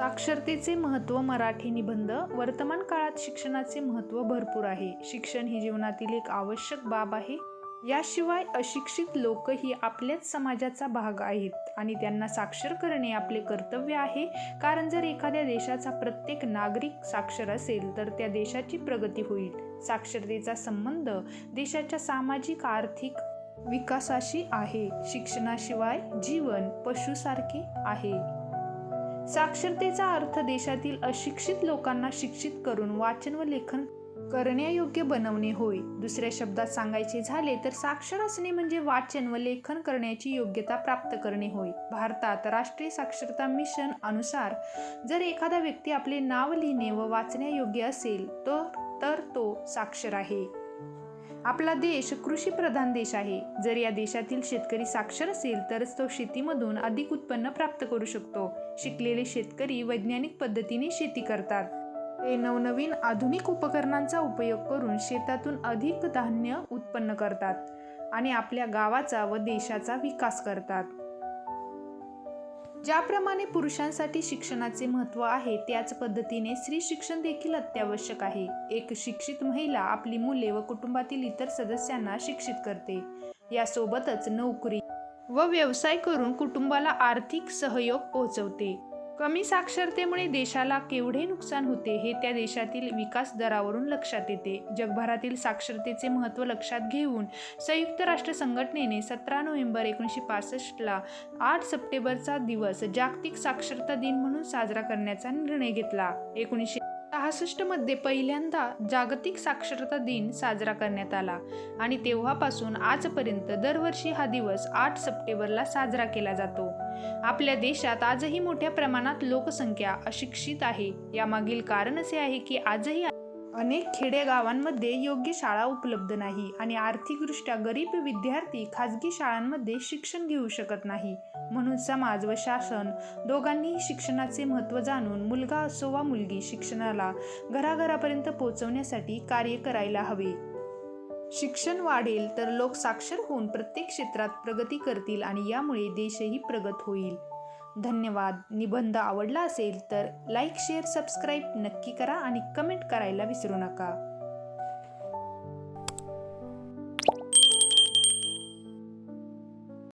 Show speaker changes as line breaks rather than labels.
साक्षरतेचे महत्त्व मराठी निबंध वर्तमान काळात शिक्षणाचे महत्त्व भरपूर आहे. शिक्षण ही जीवनातील एक आवश्यक बाब आहे. याशिवाय अशिक्षित लोकही आपल्याच समाजाचा भाग आहेत आणि त्यांना साक्षर करणे आपले कर्तव्य आहे. कारण जर एखाद्या देशाचा प्रत्येक नागरिक साक्षर असेल तर त्या देशाची प्रगती होईल. साक्षरतेचा संबंध देशाच्या सामाजिक आर्थिक विकासाशी आहे. शिक्षणाशिवाय जीवन पशुसारखे आहे. साक्षरतेचा अर्थ देशातील अशिक्षित लोकांना शिक्षित करून वाचन व लेखन करण्यायोग्य बनवणे होय. दुसऱ्या शब्दात सांगायचे झाले तर साक्षर असणे म्हणजे वाचन व लेखन करण्याची योग्यता प्राप्त करणे होय. भारतात राष्ट्रीय साक्षरता मिशन अनुसार जर एखादा व्यक्ती आपले नाव लिहिणे व वाचण्यायोग्य असेल तर तर तो साक्षर आहे. आपला देश कृषी प्रधान देश आहे. जर या देशातील शेतकरी साक्षर असेल तरच तो शेतीमधून अधिक उत्पन्न प्राप्त करू शकतो. शिकलेले शेतकरी वैज्ञानिक पद्धतीने शेती करतात. ते नवनवीन आधुनिक उपकरणांचा उपयोग करून शेतातून अधिक धान्य उत्पन्न करतात आणि आपल्या गावाचा व देशाचा विकास करतात. ज्याप्रमाणे पुरुषांसाठी शिक्षणाचे महत्त्व आहे त्याच पद्धतीने स्त्री शिक्षण देखील अत्यावश्यक आहे. एक शिक्षित महिला आपली मुले व कुटुंबातील इतर सदस्यांना शिक्षित करते. यासोबतच नोकरी व व्यवसाय करून कुटुंबाला आर्थिक सहयोग पोहोचवते. कमी साक्षरतेमुळे देशाला केवढे नुकसान होते हे त्या देशातील विकास दरावरून लक्षात येते. जगभरातील साक्षरतेचे महत्त्व लक्षात घेऊन संयुक्त राष्ट्र संघटनेने सतरा नोव्हेंबर एकोणीसशे पासष्टला आठ सप्टेंबरचा दिवस जागतिक साक्षरता दिन म्हणून साजरा करण्याचा निर्णय घेतला. एकोणीसशे सहासष्टमध्ये पहिल्यांदा जागतिक साक्षरता दिन साजरा करण्यात आला आणि तेव्हापासून आजपर्यंत दरवर्षी हा दिवस आठ सप्टेंबरला साजरा केला जातो. आपल्या देशात आजही मोठ्या प्रमाणात लोकसंख्या अशिक्षित आहे. यामागील कारण असे आहे की आजही अनेक खेडेगावांमध्ये योग्य शाळा उपलब्ध नाही आणि आर्थिकदृष्ट्या गरीब विद्यार्थी खाजगी शाळांमध्ये शिक्षण घेऊ शकत नाही. म्हणून समाज व शासन दोघांनीही शिक्षणाचे महत्त्व जाणून मुलगा असो वा मुलगी शिक्षणाला घराघरापर्यंत पोहोचवण्यासाठी कार्य करायला हवे. शिक्षण वाढेल तर लोक साक्षर होऊन प्रत्येक क्षेत्रात प्रगती करतील आणि यामुळे देशही प्रगत होईल. धन्यवाद. निबंध आवडला असेल तर लाईक शेअर सबस्क्राईब नक्की करा आणि कमेंट करायला विसरू नका.